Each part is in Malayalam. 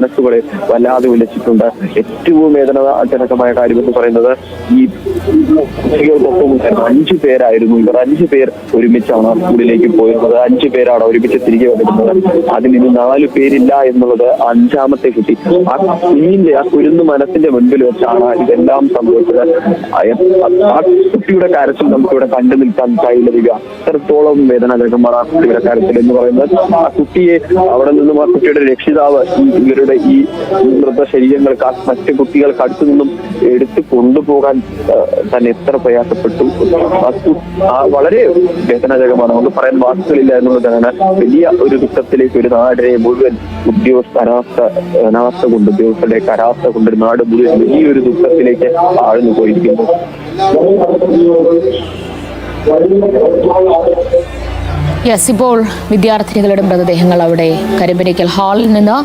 മനസ്സുകളെ വല്ലാതെ ഉലച്ചിട്ടുണ്ട് ഏറ്റവും വേദനാജനകമായ കാര്യം എന്ന് പറയുന്നത് ഈ കുട്ടികൾക്കൊപ്പം അഞ്ചു പേരായിരുന്നു ഇവർ. അഞ്ചു പേർ ഒരുമിച്ചാണ് സ്കൂളിലേക്ക് പോയിരുന്നത്. അഞ്ചു പേരാണ് ഒരുമിച്ച് തിരികെ വന്നിരുന്നത്. അതിൽ ഇനി നാലു പേരില്ല എന്നുള്ളത് അഞ്ചാമത്തെ കുട്ടി. ആ കുഞ്ഞിന്റെ ആ കുരുന്ന് മനസ്സിന്റെ മുൻപിൽ വെച്ചാണ് ഇതെല്ലാം സംഭവിച്ചത്. ആ കുട്ടിയുടെ കാര്യത്തിൽ നമുക്കിവിടെ കണ്ടു നിൽക്കാൻ കഴിയില്ല അത്രത്തോളം വേദനാജനകമാണ് ആ കുട്ടിയുടെ കാര്യത്തിൽ എന്ന് പറയുന്നത്. ആ കുട്ടിയെ അവിടെ നിന്നും ആ കുട്ടിയുടെ രക്ഷിതാവ് ഈ ഇവരുടെ ഈ മൃതശരീരങ്ങൾക്ക് മറ്റു കുട്ടികൾക്ക് അടുത്തു നിന്നും എടുത്തു കൊണ്ടുപോകാൻ തന്നെ എത്ര പ്രയാസപ്പെട്ടു. വസ്തു വളരെ വേദനാജനകമാണ്. നമുക്ക് പറയാൻ വാക്കുകളില്ല എന്നുള്ളതാണ്. വലിയ ഒരു ദുഃഖത്തിലേക്ക് ഒരു നാടിനെ മുഴുവൻ ഉദ്യോഗസ്ഥ അനാസ്ഥ അനാസ്ഥ കൊണ്ട് ഉദ്യോഗസ്ഥരുടെ അനാസ്ഥ കൊണ്ട് ഒരു നാട് മുഴുവൻ വലിയൊരു ദുഃഖത്തിലേക്ക് ആഴ്ന്നു പോയിരിക്കുന്നു. യെസ് ഇപ്പോൾ വിദ്യാർത്ഥിനികളുടെ മൃതദേഹങ്ങൾ അവിടെ കരിമ്പനിക്കൽ ഹാളിൽ നിന്ന്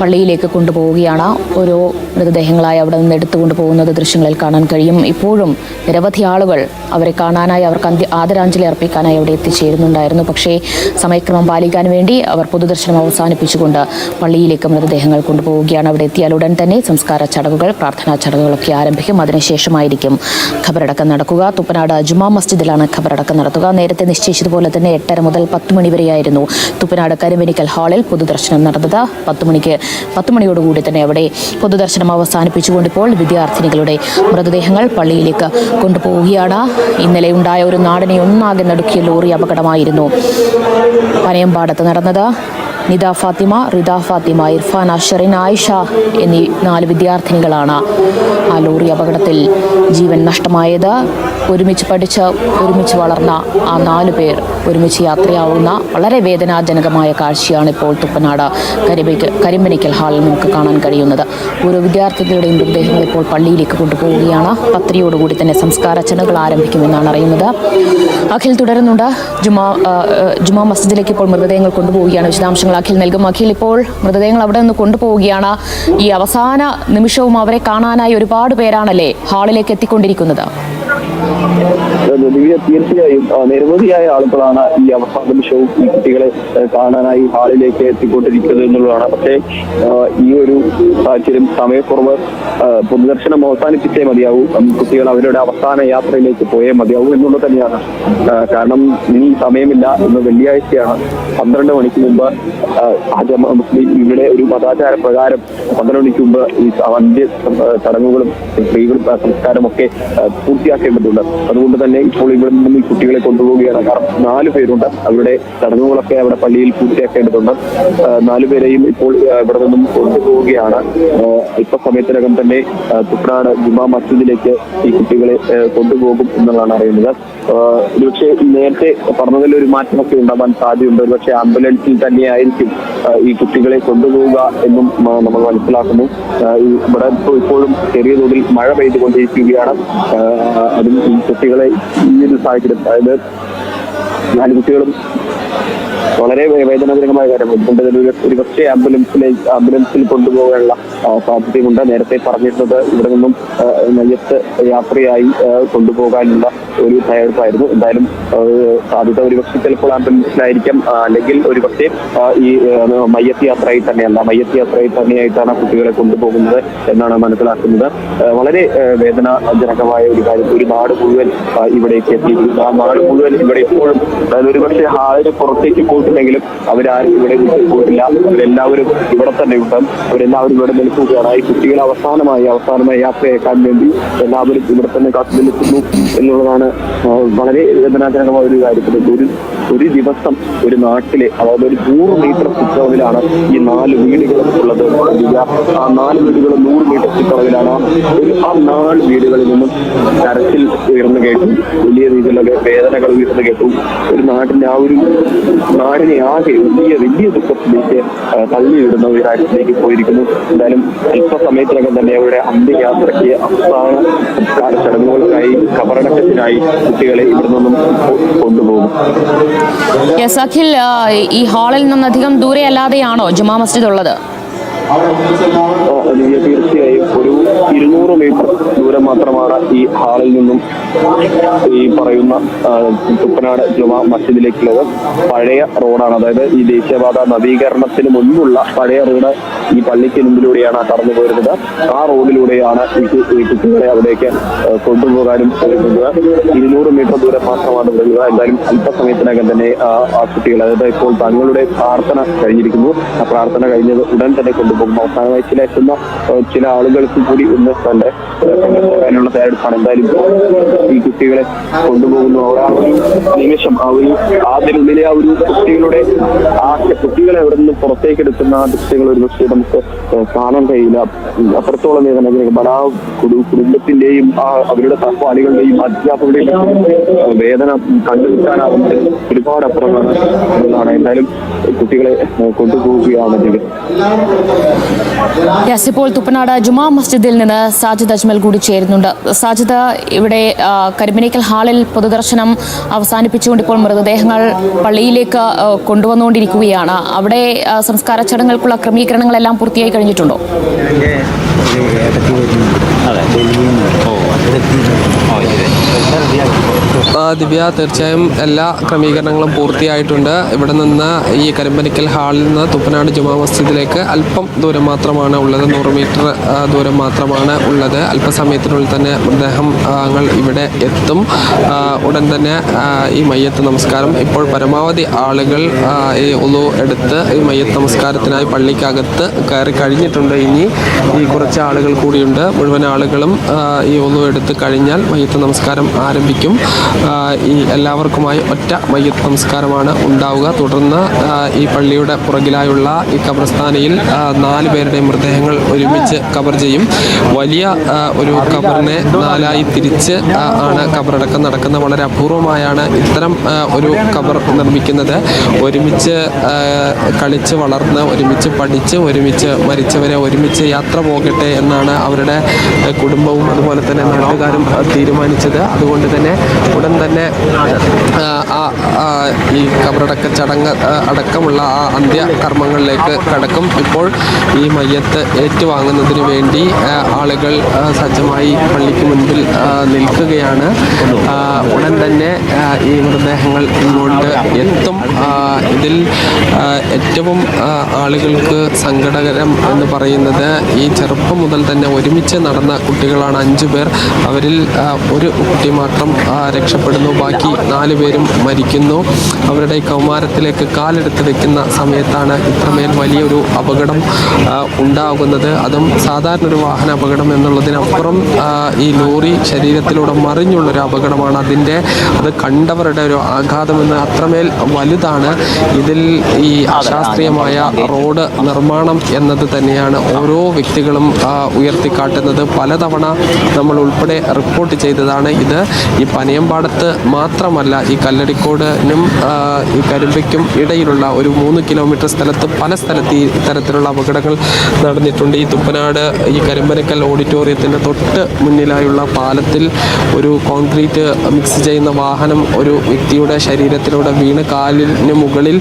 പള്ളിയിലേക്ക് കൊണ്ടുപോവുകയാണ്. ഓരോ മൃതദേഹങ്ങളായി അവിടെ നിന്ന് എടുത്തുകൊണ്ട് പോകുന്നത് ദൃശ്യങ്ങളിൽ കാണാൻ കഴിയും. ഇപ്പോഴും നിരവധി ആളുകൾ അവരെ കാണാനായി അവർക്ക് അന്ത്യ ആദരാഞ്ജലി അർപ്പിക്കാനായി അവിടെ എത്തിച്ചേരുന്നുണ്ടായിരുന്നു. പക്ഷേ സമയക്രമം പാലിക്കാൻ വേണ്ടി അവർ പൊതുദർശനം അവസാനിപ്പിച്ചുകൊണ്ട് പള്ളിയിലേക്ക് മൃതദേഹങ്ങൾ കൊണ്ടുപോവുകയാണ്. അവിടെ എത്തിയാൽ ഉടൻ തന്നെ സംസ്കാര ചടങ്ങുകൾ പ്രാർത്ഥനാ ചടങ്ങുകളൊക്കെ ആരംഭിക്കും. അതിനുശേഷമായിരിക്കും ഖബറടക്കം നടക്കുക. തുപ്പനാട് ജുമാ മസ്ജിദിലാണ് ഖബറടക്കം നടത്തുക. നേരത്തെ നിശ്ചയിച്ചതുപോലെ തന്നെ എട്ടര മുതൽ പത്ത് മണി വരെയായിരുന്നു തുപ്പനാട് കരിമ്പനിക്കൽ ഹാളിൽ പൊതുദർശനം നടന്നത്. പത്ത് മണിക്ക് പത്ത് മണിയോടുകൂടി തന്നെ അവിടെ പൊതുദർശനം അവസാനിപ്പിച്ചുകൊണ്ട് ഇപ്പോൾ വിദ്യാർത്ഥിനികളുടെ മൃതദേഹങ്ങൾ പള്ളിയിലേക്ക് കൊണ്ടുപോവുകയാണ്. ഇന്നലെ ഉണ്ടായ ഒരു നാടിനെ ഒന്നാകെ നടുക്കിയ ലോറി അപകടമായിരുന്നു. പനയമ്പാടത്ത് നടന്നത് നിത ഫാത്തിമ റിദ ഫാത്തിമ ഇർഫാൻ അഷറിൻ ആയിഷ എന്നീ നാല് വിദ്യാർത്ഥിനികളാണ് ആ ലോറി അപകടത്തിൽ ജീവൻ നഷ്ടമായത്. ഒരുമിച്ച് പഠിച്ച് ഒരുമിച്ച് വളർന്ന ആ നാല് പേർ ഒരുമിച്ച് യാത്രയാവുന്ന വളരെ വേദനാജനകമായ കാഴ്ചയാണ് ഇപ്പോൾ തുപ്പനാട് കരിമ്പനിക്കൽ കരിമ്പനിക്കൽ ഹാളിൽ നമുക്ക് കാണാൻ കഴിയുന്നത്. ഓരോ വിദ്യാർത്ഥികളുടെയും മൃതദേഹങ്ങൾ ഇപ്പോൾ പള്ളിയിലേക്ക് കൊണ്ടുപോവുകയാണ്. പത്രിയോടുകൂടി തന്നെ സംസ്കാര ചടങ്ങുകൾ ആരംഭിക്കുമെന്നാണ് അറിയുന്നത്. അഖിൽ തുടരുന്നുണ്ട്. ജുമാ ജുമാ മസ്ജിദിലേക്ക് ഇപ്പോൾ മൃതദേഹങ്ങൾ കൊണ്ടുപോവുകയാണ്. വിശദാംശങ്ങൾ അഖിൽ നൽകും. അഖിൽ ഇപ്പോൾ മൃതദേഹങ്ങൾ അവിടെ നിന്ന് കൊണ്ടുപോവുകയാണ്. ഈ അവസാന നിമിഷവും അവരെ കാണാനായി ഒരുപാട് പേരാണല്ലേ ഹാളിലേക്ക് എത്തിക്കൊണ്ടിരിക്കുന്നത്? തീർച്ചയായും നിരവധിയായ ആളുകളാണ് ഈ അവസാന നിമിഷവും ഈ കുട്ടികളെ കാണാനായി ഹാളിലേക്ക് എത്തിക്കൊണ്ടിരിക്കുന്നത് എന്നുള്ളതാണ്. പക്ഷേ ഈ ഒരു സാഹചര്യം സമയക്കുറവ് പൊതുദർശനം അവസാനിപ്പിച്ചേ മതിയാവൂ. കുട്ടികൾ അവരുടെ അവസാന യാത്രയിലേക്ക് പോയേ മതിയാവൂ എന്നുള്ളത് തന്നെയാണ്. കാരണം ഇനി സമയമില്ല ഇന്ന് വെള്ളിയാഴ്ചയാണ്. പന്ത്രണ്ട് മണിക്ക് മുമ്പ് മുസ്ലിം ഇവിടെ ഒരു മതാചാര പ്രകാരം പന്ത്രണ്ട് മണിക്ക് മുമ്പ് ഈ അന്ത്യ ചടങ്ങുകളും സ്ത്രീകളും സംസ്കാരമൊക്കെ പൂർത്തിയാക്കേണ്ടതുണ്ട്. അതുകൊണ്ട് തന്നെ ഇപ്പോൾ ഇവിടെ നിന്നും ഈ കുട്ടികളെ കൊണ്ടുപോവുകയാണ് കാരണം നാല് പേരുണ്ട്. അവരുടെ ചടങ്ങുകളൊക്കെ അവിടെ പള്ളിയിൽ പൂർത്തിയാക്കേണ്ടതുണ്ട്. നാലു പേരെയും ഇപ്പോൾ ഇവിടെ നിന്നും കൊണ്ടുപോവുകയാണ്. ആ, ഇപ്പൊ സമയത്തിനകം തന്നെ തുപ്രാട് ജുമാ മസ്ജിദിലേക്ക് ഈ കുട്ടികളെ കൊണ്ടുപോകും എന്നുള്ളതാണ് അറിയുന്നത്. ഒരുപക്ഷെ നേരത്തെ പറഞ്ഞതിൽ ഒരു മാറ്റമൊക്കെ ഉണ്ടാവാൻ സാധ്യതയുണ്ട്. ഒരുപക്ഷെ ആംബുലൻസിൽ തന്നെയായിരിക്കും ഈ കുട്ടികളെ കൊണ്ടുപോവുക എന്നും നമ്മൾ മനസ്സിലാക്കുന്നു. ഇവിടെ ഇപ്പോഴും ചെറിയ തോതിൽ മഴ പെയ്തുകൊണ്ടിരിക്കുകയാണ്. അതും ഈ കുട്ടികളെ ഈ ഒരു സാഹചര്യം അതായത് നാല് കുട്ടികളും വളരെ വേദനാജനകമായ കാര്യം അതുകൊണ്ട് തന്നെ ഒരു പക്ഷേ ആംബുലൻസിലേക്ക് ആംബുലൻസിൽ കൊണ്ടുപോകാനുള്ള സാധ്യതയുണ്ട് നേരത്തെ പറഞ്ഞിരുന്നത് ഇവിടെ നിന്നും നെയ്യത്ത് യാത്രയായി കൊണ്ടുപോകാനുള്ള ഒരു തയ്യാറെടുപ്പായിരുന്നു. എന്തായാലും സാധ്യത ഒരുപക്ഷെ ചിലപ്പോൾ ആംബുലൻസിലായിരിക്കാം അല്ലെങ്കിൽ ഒരുപക്ഷെ ഈ മയ്യത്ത് യാത്രയിൽ തന്നെയല്ല മയ്യത്ത് യാത്രയിൽ തന്നെയായിട്ടാണ് കുട്ടികളെ കൊണ്ടുപോകുന്നത് എന്നാണ് മനസ്സിലാക്കുന്നത്. വളരെ വേദനാജനകമായ ഒരു കാര്യം. ഒരു നാട് മുഴുവൻ ഇവിടേക്ക് എത്തി ആ നാട് മുഴുവൻ ഇവിടെ എപ്പോഴും അതായത് ഒരുപക്ഷെ ആരും പുറത്തേക്ക് പോയിട്ടുണ്ടെങ്കിലും അവരാരും ഇവിടെ പോയിട്ടില്ല. അവരെല്ലാവരും ഇവിടെ തന്നെ ഉണ്ട്. അവരെല്ലാവരും ഇവിടെ നിൽക്കുകയാണ്. ഈ കുട്ടികൾ അവസാനമായി അവസാനമായി യാത്രയേക്കാൻ വേണ്ടി എല്ലാവരും ഇവിടെ തന്നെ കാത്തു നിൽക്കുന്നു എന്നുള്ളതാണ് വളരെ വേദനാജനകമായ ഒരു കാര്യത്തിൽ ഒരു ഒരു ദിവസം ഒരു നാട്ടിലെ അതായത് ഒരു നൂറ് മീറ്റർ ചുറ്റളവിലാണ് ഈ നാല് വീടുകളും ഉള്ളത്. ആ നാല് വീടുകളും നൂറ് മീറ്റർ ചുറ്റളവിലാണ്. ഒരു ആ നാല് വീടുകളിൽ നിന്നും കരച്ചിൽ ഉയർന്നു കേട്ടു. വലിയ രീതിയിലുള്ള വേദനകൾ ഉയർന്നു കേട്ടു. ഒരു നാടിന്റെ ആ ഒരു നാടിനെ ആകെ വലിയ വലിയ ദുഃഖത്തിലേക്ക് തള്ളിയിടുന്ന ഒരു കാര്യത്തിലേക്ക് പോയിരിക്കുന്നു. എന്തായാലും അല്പസമയത്തിനകം തന്നെ അവരുടെ അന്ത്യയാത്രയ്ക്ക് അവസാന സംസ്കാര ചടങ്ങുകൾക്കായി കബറടക്കത്തിനായി കുട്ടികളെ ഇവിടെ നിന്നും കൊണ്ടുപോകും. യെസ് അഖിൽ ഈ ഹാളിൽ നിന്നധികം ദൂരെയല്ലാതെയാണോ ദൂരെ ജുമാ മസ്ജിദ് ഉള്ളത്? ദിവ്യ തീർച്ചയായും ഒരു ഇരുന്നൂറ് മീറ്റർ ദൂരം മാത്രമാണ് ഈ ഹാളിൽ നിന്നും ഈ പറയുന്ന തുപ്പനാട് ജുമാ മസ്ജിദിലേക്കുള്ളത്. പഴയ റോഡാണ്. അതായത് ഈ ദേശീയപാത നവീകരണത്തിന് മുൻപുള്ള പഴയ റോഡ് ഈ പള്ളിക്ക് മുമ്പിലൂടെയാണ് കടന്നു പോരുന്നത് ആ റോഡിലൂടെയാണ് ഈ കുട്ടികളെ അവിടേക്ക് കൊണ്ടുപോകാനും ശ്രമിക്കുന്നത് ഇരുന്നൂറ് മീറ്റർ ദൂരം മാത്രമാണ് വരുന്നത് എന്തായാലും അല്പസമയത്തിനകം തന്നെ ആ കുട്ടികൾ അതായത് ഇപ്പോൾ തങ്ങളുടെ പ്രാർത്ഥന കഴിഞ്ഞിരിക്കുന്നു. ആ പ്രാർത്ഥന കഴിഞ്ഞത് ഉടൻ തന്നെ കൊണ്ടുപോകും. അവസാനമായി ചില വയസ്സിലെത്തുന്ന ചില ആളുകൾക്ക് കൂടി ഒന്ന് തന്നെ പോകാനുള്ള തയ്യാറെടുപ്പാണ്. എന്തായാലും ഈ കുട്ടികളെ കൊണ്ടുപോകുന്നു ആ ഒരു നിമിഷം ആ ഒരു അതിനുള്ളിലെ ആ ഒരു കുട്ടികളുടെ ആ കുട്ടികളെ അവിടെ നിന്ന് പുറത്തേക്ക് എടുക്കുന്ന ആ ദൃശ്യങ്ങൾ ഒരു പക്ഷേ നമുക്ക് കാണാൻ കഴിയില്ല. അത്രത്തോളം വേദന പല കുടു- കുടുംബത്തിന്റെയും ആ അവരുടെ സഹപാഠികളുടെയും അധ്യാപകരുടെയും വേദന കണ്ടുകിട്ടാനാവുന്നത് ഒരുപാട് അപ്പുറമാണ് എന്നാണ് എന്തായാലും കുട്ടികളെ കൊണ്ടുപോവുകയാണെങ്കിൽ ഇപ്പോൾ തുപ്പനാട് ജുമാ മസ്ജിദിൽ നിന്ന് സാജിദ് അജ്മൽ കൂടി ചേരുന്നുണ്ട്. സാജിദ് ഇവിടെ ആ, കരിമ്പനയ്ക്കൽ ഹാളിൽ പൊതുദർശനം അവസാനിപ്പിച്ചുകൊണ്ട് ഇപ്പോൾ മൃതദേഹങ്ങൾ പള്ളിയിലേക്ക് കൊണ്ടുവന്നുകൊണ്ടിരിക്കുകയാണ്. അവിടെ സംസ്കാര ചടങ്ങുകൾക്കുള്ള ക്രമീകരണങ്ങളെല്ലാം പൂർത്തിയായി കഴിഞ്ഞിട്ടുണ്ടോ? ദിവ്യ തീർച്ചയായും എല്ലാ ക്രമീകരണങ്ങളും പൂർത്തിയായിട്ടുണ്ട്. ഇവിടെ നിന്ന് ഈ കരിമ്പനിക്കൽ ഹാളിൽ നിന്ന് തുപ്പനാട് ജുമാ മസ്ജിദിലേക്ക് അല്പം ദൂരം മാത്രമാണ് ഉള്ളത്. നൂറ് മീറ്റർ ദൂരം മാത്രമാണ് ഉള്ളത്. അല്പസമയത്തിനുള്ളിൽ തന്നെ മൃതദേഹങ്ങൾ ഇവിടെ എത്തും. ഉടൻ തന്നെ ഈ മയ്യത്ത് നമസ്കാരം. ഇപ്പോൾ പരമാവധി ആളുകൾ ഈ ഉളു എടുത്ത് ഈ മയ്യത്ത് നമസ്കാരത്തിനായി പള്ളിക്കകത്ത് കയറി കഴിഞ്ഞിട്ടുണ്ട്. ഇനി ഈ കുറച്ച് ആളുകൾ കൂടിയുണ്ട്. മുഴുവൻ ആളുകളും ഈ ഒന്നും എടുത്ത് കഴിഞ്ഞാൽ മയ്യത്ത് നമസ്കാരം ആരംഭിക്കും. ഈ എല്ലാവർക്കുമായി ഒറ്റ മയ്യത്ത് നമസ്കാരമാണ് ഉണ്ടാവുക. തുടർന്ന് ഈ പള്ളിയുടെ പുറകിലായുള്ള ഈ കബർസ്ഥാനയിൽ നാല് പേരുടെ മൃതദേഹങ്ങൾ ഒരുമിച്ച് കബർ ചെയ്യും. വലിയ ഒരു കബറിനെ നാലായി തിരിച്ച് ആണ് കബറടക്കം നടക്കുന്നത്. വളരെ അപൂർവമായാണ് ഇത്തരം ഒരു കബർ നിർമ്മിക്കുന്നത്. ഒരുമിച്ച് കളിച്ച് വളർന്ന് ഒരുമിച്ച് പഠിച്ച് ഒരുമിച്ച് മരിച്ചവരെ ഒരുമിച്ച് യാത്ര പോകട്ടെ എന്നാണ് അവരുടെ കുടുംബവും അതുപോലെ തന്നെ നാട്ടുകാരും തീരുമാനിച്ചത്. അതുകൊണ്ട് തന്നെ ഉടൻ തന്നെ ഈ കബറടക്ക ചടങ്ങ് അടക്കമുള്ള ആ അന്ത്യ കർമ്മങ്ങളിലേക്ക് കടക്കും. ഇപ്പോൾ ഈ മയ്യത്ത് ഏറ്റുവാങ്ങുന്നതിന് വേണ്ടി ആളുകൾ സജ്ജമായി പള്ളിക്ക് മുൻപിൽ നിൽക്കുകയാണ്. ഉടൻ തന്നെ ഈ മൃതദേഹങ്ങൾ ഇങ്ങോട്ട് എത്തും. ഇതിൽ ഏറ്റവും ആളുകൾക്ക് സങ്കടകരം എന്ന് പറയുന്നത് ഈ ചെറുപ്പം മുതൽ തന്നെ ഒരുമിച്ച് നടന്ന കുട്ടികളാണ് അഞ്ചു പേർ. അവരിൽ ഒരു കുട്ടി മാത്രം രക്ഷപ്പെടുന്നു. ബാക്കി നാല് പേരും മരിക്കുന്നു. അവരുടെ കൗമാരത്തിലേക്ക് കാലെടുത്ത് വെക്കുന്ന സമയത്താണ് ഇത്രമേൽ വലിയൊരു അപകടം ഉണ്ടാകുന്നത്. അതും സാധാരണ ഒരു വാഹന അപകടം എന്നുള്ളതിനപ്പുറം ഈ ലോറി ശരീരത്തിലൂടെ മറിഞ്ഞുള്ളൊരു അപകടമാണ് അതിന്റെ. അത് കണ്ടവരുടെ ഒരു ആഘാതമെന്ന് അത്രമേൽ വലുതാണ്. ഇതിൽ ഈ അശാസ്ത്രീയമായ റോഡ് നിർമ്മാണം എന്നത് തന്നെയാണ്. ഓരോ വ്യക്തികളും ഉയർത്തിക്കാട്ടുന്നത് പലതവണ നമ്മൾ ഉൾപ്പെടെ റിപ്പോർട്ട് ചെയ്തതാണ്. ഇത് ഈ പനയമ്പാടത്ത് മാത്രമല്ല ഈ കല്ലടിക്കോടിനും ഈ കരിമ്പയ്ക്കും ഇടയിലുള്ള ഒരു മൂന്ന് കിലോമീറ്റർ സ്ഥലത്ത് പല സ്ഥലത്ത് ഈ അപകടങ്ങൾ നടന്നിട്ടുണ്ട്. ഈ തുപ്പനാട് ഈ കരിമ്പനക്കൽ ഓഡിറ്റോറിയത്തിന്റെ തൊട്ട് മുന്നിലായുള്ള പാലത്തിൽ ഒരു കോൺക്രീറ്റ് മിക്സ് ചെയ്യുന്ന വാഹനം ഒരു വ്യക്തിയുടെ ശരീരത്തിലൂടെ വീണ് കാലിന് മുകളിൽ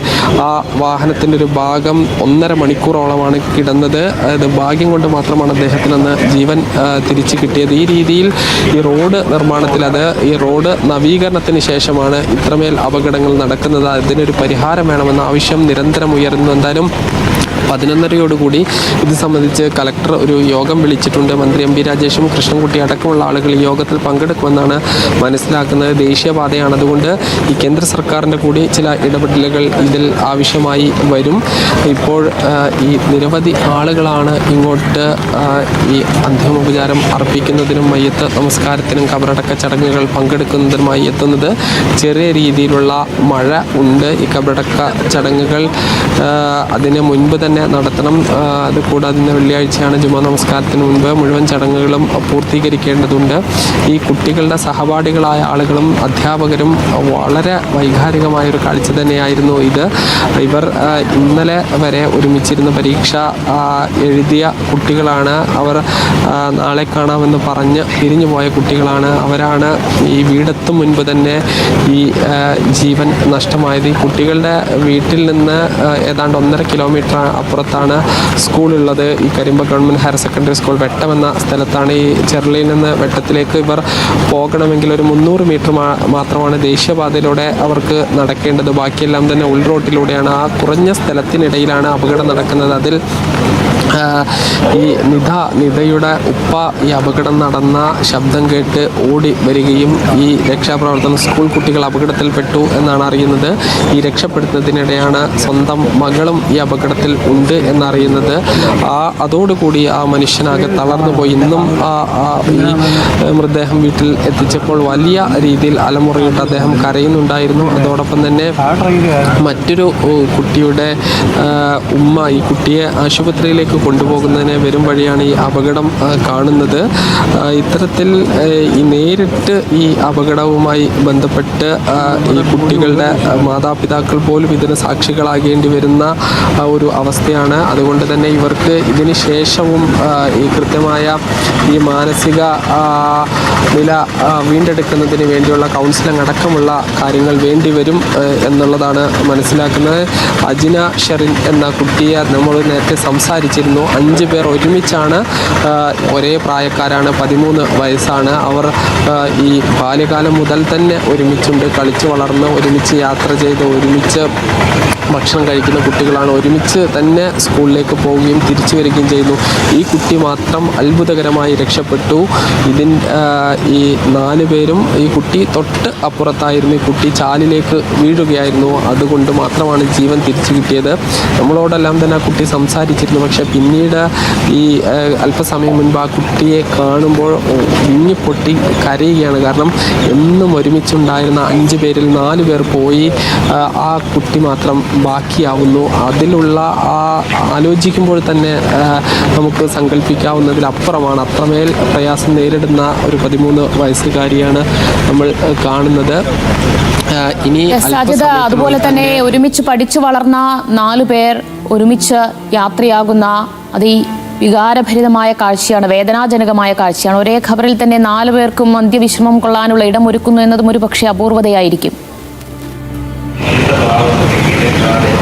ആ വാഹനത്തിന്റെ ഒരു ഭാഗം ഒന്നര മണിക്കൂറോളമാണ് കിടന്നത്. അത് ഭാഗ്യം കൊണ്ട് മാത്രമാണ് അദ്ദേഹത്തിന് അന്ന് ജീവൻ തിരിച്ചു കിട്ടിയത്. ഈ രീതിയിൽ ഈ റോഡ് നിർമ്മാണത്തിൽ അത് ഈ റോഡ് നവീകരണത്തിന് ശേഷമാണ് ഇത്രമേൽ അപകടങ്ങൾ നടക്കുന്നത്. അതിനൊരു പരിഹാരം വേണമെന്ന ആവശ്യം നിരന്തരം ഉയർന്നു എന്തായാലും പതിനൊന്നരയോടുകൂടി ഇത് സംബന്ധിച്ച് കലക്ടർ ഒരു യോഗം വിളിച്ചിട്ടുണ്ട്. മന്ത്രി എം പി രാജേഷും കൃഷ്ണൻകുട്ടി അടക്കമുള്ള ആളുകൾ ഈ യോഗത്തിൽ പങ്കെടുക്കുമെന്നാണ് മനസ്സിലാക്കുന്നത്. ദേശീയപാതയാണ്. അതുകൊണ്ട് ഈ കേന്ദ്ര സർക്കാരിന്റെ കൂടി ചില ഇടപെടലുകൾ ഇതിൽ ആവശ്യമായി വരും. ഇപ്പോൾ ഈ നിരവധി ആളുകളാണ് ഇങ്ങോട്ട് ഈ അന്തിമോപചാരം അർപ്പിക്കുന്നതിനും മയ്യത്ത് നമസ്കാരത്തിനും കബറടക്ക ചടങ്ങുകൾ പങ്കെടുക്കുന്നതിനുമായി എത്തുന്നത് ചെറിയ രീതിയിലുള്ള മഴ ഉണ്ട്. ഈ കബറടക്ക ചടങ്ങുകൾ അതിന് മുൻപ് തന്നെ നടത്തണം. ആ, അത് കൂടാതെ ഇന്ന് വെള്ളിയാഴ്ചയാണ് ജുമാ നമസ്കാരത്തിന് മുൻപ് മുഴുവൻ ചടങ്ങുകളും പൂർത്തീകരിക്കേണ്ടതുണ്ട്. ഈ കുട്ടികളുടെ സഹപാഠികളായ ആളുകളും അധ്യാപകരും വളരെ വൈകാരികമായ ഒരു കാഴ്ച തന്നെയായിരുന്നു ഇത്. ഇവർ ഇന്നലെ വരെ ഒരുമിച്ചിരുന്ന പരീക്ഷ എഴുതിയ കുട്ടികളാണ്. അവർ നാളെ കാണാമെന്ന് പറഞ്ഞ് പിരിഞ്ഞു പോയ കുട്ടികളാണ്. അവരാണ് ഈ വീടെത്തും മുൻപ് തന്നെ ഈ ജീവൻ നഷ്ടമായത്. ഈ കുട്ടികളുടെ വീട്ടിൽ നിന്ന് ഏതാണ്ട് ഒന്നര കിലോമീറ്റർ അപ്പുറത്താണ് സ്കൂളുള്ളത്. ഈ Karimba government higher secondary school Vettam എന്ന സ്ഥലത്താണ് ഈ ചെർളയിൽ നിന്ന് വെട്ടത്തിലേക്ക് ഇവർ പോകണമെങ്കിൽ ഒരു മുന്നൂറ് മീറ്റർ മാത്രമാണ് ദേശീയപാതയിലൂടെ അവർക്ക് നടക്കേണ്ടത്. ബാക്കിയെല്ലാം തന്നെ ഉൾറോട്ടിലൂടെയാണ് ആ കുറഞ്ഞ സ്ഥലത്തിനിടയിലാണ് അപകടം നടക്കുന്നത്. അതിൽ ഈ നിധ നിധയുടെ ഉപ്പ ഈ അപകടം നടന്ന ശബ്ദം കേട്ട് ഓടി വരികയും ഈ രക്ഷാപ്രവർത്തനം സ്കൂൾ കുട്ടികൾ അപകടത്തിൽപ്പെട്ടു എന്നാണ് അറിയുന്നത്. ഈ രക്ഷപ്പെടുത്തുന്നതിനിടെയാണ് സ്വന്തം മകളും ഈ അപകടത്തിൽ ഉണ്ട് എന്നറിയുന്നത്. ആ അതോടുകൂടി ആ മനുഷ്യനാകെ തളർന്നു പോയി. ഇന്നും ആ ഈ മൃതദേഹം വീട്ടിൽ എത്തിച്ചപ്പോൾ വലിയ രീതിയിൽ അലമുറയിട്ട് അദ്ദേഹം കരയുന്നുണ്ടായിരുന്നു. അതോടൊപ്പം തന്നെ മറ്റൊരു കുട്ടിയുടെ ഉമ്മ ഈ കുട്ടിയെ ആശുപത്രിയിലേക്ക് കൊണ്ടുപോകുന്നതിന് വരും വഴിയാണ് ഈ അപകടം കാണുന്നത്. ഇത്തരത്തിൽ ഈ നേരിട്ട് ഈ അപകടവുമായി ബന്ധപ്പെട്ട് ഈ കുട്ടികളുടെ മാതാപിതാക്കൾ പോലും ഇതിന് സാക്ഷികളാകേണ്ടി വരുന്ന ഒരു അവസ്ഥയാണ്. അതുകൊണ്ട് തന്നെ ഇവർക്ക് ഇതിന് ശേഷവും ഈ കൃത്യമായ ഈ മാനസിക നില വീണ്ടെടുക്കുന്നതിന് വേണ്ടിയുള്ള കൗൺസിലിംഗ് അടക്കമുള്ള കാര്യങ്ങൾ വേണ്ടി വരും എന്നുള്ളതാണ് മനസ്സിലാക്കുന്നത്. അജിന ഷെറിൻ എന്ന കുട്ടിയെ നമ്മൾ നേരത്തെ സംസാരിച്ചിരുന്നു. അഞ്ച് പേർ ഒരുമിച്ചാണ് ഒരേ പ്രായക്കാരാണ് പതിമൂന്ന് വയസ്സാണ്. അവർ ഈ ബാല്യകാലം മുതൽ തന്നെ ഒരുമിച്ചുണ്ട് കളിച്ചു വളർന്ന് ഒരുമിച്ച് യാത്ര ചെയ്ത് ഒരുമിച്ച് ഭക്ഷണം കഴിക്കുന്ന കുട്ടികളാണ് ഒരുമിച്ച് തന്നെ സ്കൂളിലേക്ക് പോവുകയും തിരിച്ചു വരികയും ചെയ്യുന്നു. ഈ കുട്ടി മാത്രം അത്ഭുതകരമായി രക്ഷപ്പെട്ടു. ഇതിൻ ഈ നാല് പേരും ഈ കുട്ടി തൊട്ട് അപ്പുറത്തായിരുന്നു. ഈ കുട്ടി ചാലിലേക്ക് വീഴുകയായിരുന്നു. അതുകൊണ്ട് മാത്രമാണ് ജീവൻ തിരിച്ചു കിട്ടിയത്. നമ്മളോടെല്ലാം തന്നെ ആ കുട്ടി സംസാരിച്ചിരുന്നു. പക്ഷെ പിന്നീട് ഈ അല്പസമയം മുൻപ് ആ കുട്ടിയെ കാണുമ്പോൾ വിങ്ങി പൊട്ടി കരയുകയാണ്. കാരണം എന്നും ഒരുമിച്ചുണ്ടായിരുന്ന അഞ്ച് പേരിൽ നാല് പേർ പോയി ആ കുട്ടി മാത്രം ബാക്കിയാവുന്നു. അതിലുള്ള ആ ആലോചിക്കുമ്പോൾ തന്നെ നമുക്ക് സങ്കല്പിക്കാവുന്നതിലപ്പുറമാണ് അത്രമേൽ പ്രയാസം നേരിടുന്ന ഒരു പതിമൂന്ന് വയസ്സുകാരിയാണ് നമ്മൾ കാണുന്നത്. ഇനി സാധ്യത അതുപോലെ തന്നെ ഒരുമിച്ച് പഠിച്ചു വളർന്ന നാലു പേർ ഒരുമിച്ച് യാത്രയാകുന്ന അത് ഈ വികാരഭരിതമായ കാഴ്ചയാണ് വേദനാജനകമായ കാഴ്ചയാണ്. ഒരേ ഖബറിൽ തന്നെ നാലു പേർക്കും അന്ത്യവിശ്രമം കൊള്ളാനുള്ള ഇടം ഒരുക്കുന്നു എന്നതും ഒരു പക്ഷേ അപൂർവതയായിരിക്കും. Thank you.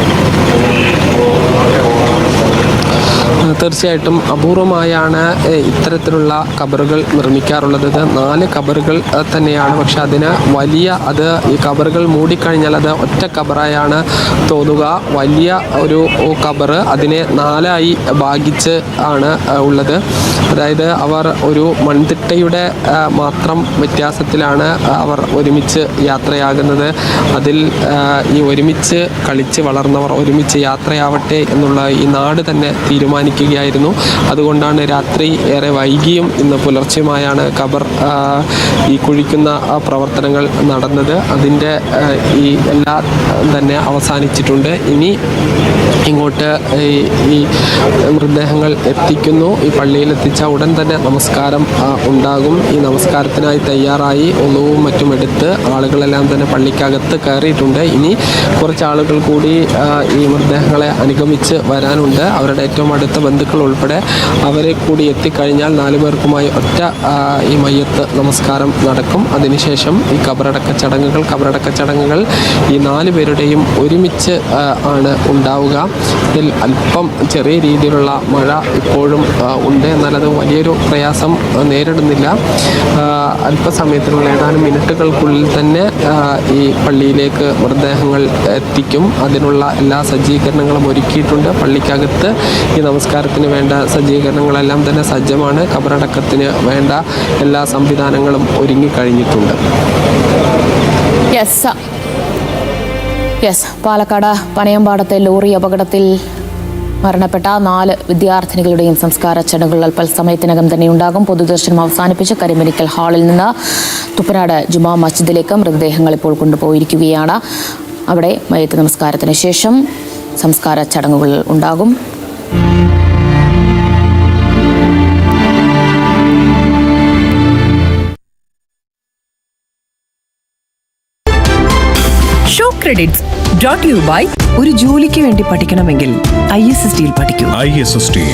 തീർച്ചയായിട്ടും അപൂർവമായാണ് ഇത്തരത്തിലുള്ള കബറുകൾ നിർമ്മിക്കാറുള്ളത്. നാല് കബറുകൾ തന്നെയാണ്. പക്ഷെ അതിന് വലിയ അത് ഈ കബറുകൾ മൂടിക്കഴിഞ്ഞാൽ അത് ഒറ്റ കബറായാണ് തോന്നുക. വലിയ ഒരു കബറ് അതിനെ നാലായി ഭാഗിച്ച് ആണ് ഉള്ളത്. അതായത് അവർ ഒരു മൺതിട്ടയുടെ മാത്രം വ്യത്യാസത്തിലാണ് അവർ ഒരുമിച്ച് യാത്രയാകുന്നത്. അതിൽ ഈ ഒരുമിച്ച് കളിച്ച് വളർന്നവർ ഒരുമിച്ച് യാത്രയാവട്ടെ എന്നുള്ള ഈ നാട് തന്നെ തീരുമാനിക്കുകയായിരുന്നു അതുകൊണ്ടാണ് രാത്രി ഏറെ വൈകിയും ഇന്ന് പുലർച്ചെയുമായാണ് ഖബർ ഈ കുഴിക്കുന്ന പ്രവർത്തനങ്ങൾ നടന്നത്. അതിന്റെ ഈ എല്ലാ തന്നെ അവസാനിച്ചിട്ടുണ്ട്. ഇനി ഇങ്ങോട്ട് ഈ മൃതദേഹങ്ങൾ എത്തിക്കുന്നു. ഈ പള്ളിയിൽ എത്തിച്ച ഉടൻ തന്നെ നമസ്കാരം ഉണ്ടാകും. ഈ നമസ്കാരത്തിനായി തയ്യാറായി ഒന്നവും മറ്റും എടുത്ത് ആളുകളെല്ലാം തന്നെ പള്ളിക്കകത്ത് കയറിയിട്ടുണ്ട്. ഇനി കുറച്ച് ആളുകൾ കൂടി ഈ മൃതദേഹങ്ങളെ അനുഗമിച്ച് വരാനുണ്ട്. അവരുടെ ഏറ്റവും അടുത്ത ബന്ധുക്കൾ ഉൾപ്പെടെ അവരെ കൂടി എത്തിക്കഴിഞ്ഞാൽ നാലു പേർക്കുമായി ഒറ്റ ഈ മയ്യത്ത് നമസ്കാരം നടക്കും. അതിനുശേഷം ഈ കബറടക്ക ചടങ്ങുകൾ കബറടക്ക ചടങ്ങുകൾ ഈ നാല് പേരുടെയും ഒരുമിച്ച് ആണ് ഉണ്ടാവുക. ഇതിൽ അല്പം ചെറിയ രീതിയിലുള്ള മഴ ഇപ്പോഴും ഉണ്ട്. എന്നാലത് വലിയൊരു പ്രയാസം നേരിടുന്നില്ല. അല്പസമയത്തിനുള്ള ഏതാനും മിനിറ്റുകൾക്കുള്ളിൽ തന്നെ ഈ പള്ളിയിലേക്ക് മൃതദേഹങ്ങൾ എത്തിക്കും. അതിനുള്ള എല്ലാ സജ്ജീകരണങ്ങളും ഒരുക്കിയിട്ടുണ്ട്. പള്ളിക്കകത്ത് ഈ നമസ്കാരത്തിന് വേണ്ട സജ്ജീകരണങ്ങളെല്ലാം തന്നെ സജ്ജമാണ്. ഖബറടക്കത്തിന് വേണ്ട എല്ലാ സംവിധാനങ്ങളും ഒരുങ്ങിക്കഴിഞ്ഞിട്ടുണ്ട് യെസ്. യെസ്. പാലക്കാട് പനയമ്പാടത്തെ ലോറി അപകടത്തിൽ മരണപ്പെട്ട നാല് വിദ്യാർത്ഥിനികളുടെയും സംസ്കാര ചടങ്ങുകൾ അല്പസമയത്തിനകം തന്നെ ഉണ്ടാകും. പൊതുദർശനം അവസാനിപ്പിച്ച് കരിമെഡിക്കൽ ഹാളിൽ നിന്ന് തുപ്പനാട് ജുമാ മസ്ജിദിലേക്ക് മൃതദേഹങ്ങൾ ഇപ്പോൾ കൊണ്ടുപോയിരിക്കുകയാണ്. അവിടെ മയത്ത് നമസ്കാരത്തിന് ശേഷം സംസ്കാര ചടങ്ങുകൾ ഉണ്ടാകും. ക്രെഡിറ്റ്സ് ഡോട്ട് യു ബൈ ഒരു ജോലിക്ക് വേണ്ടി പഠിക്കണമെങ്കിൽ ഐ എസ് എസ് ടിയിൽ പഠിക്കൂ. I S S T.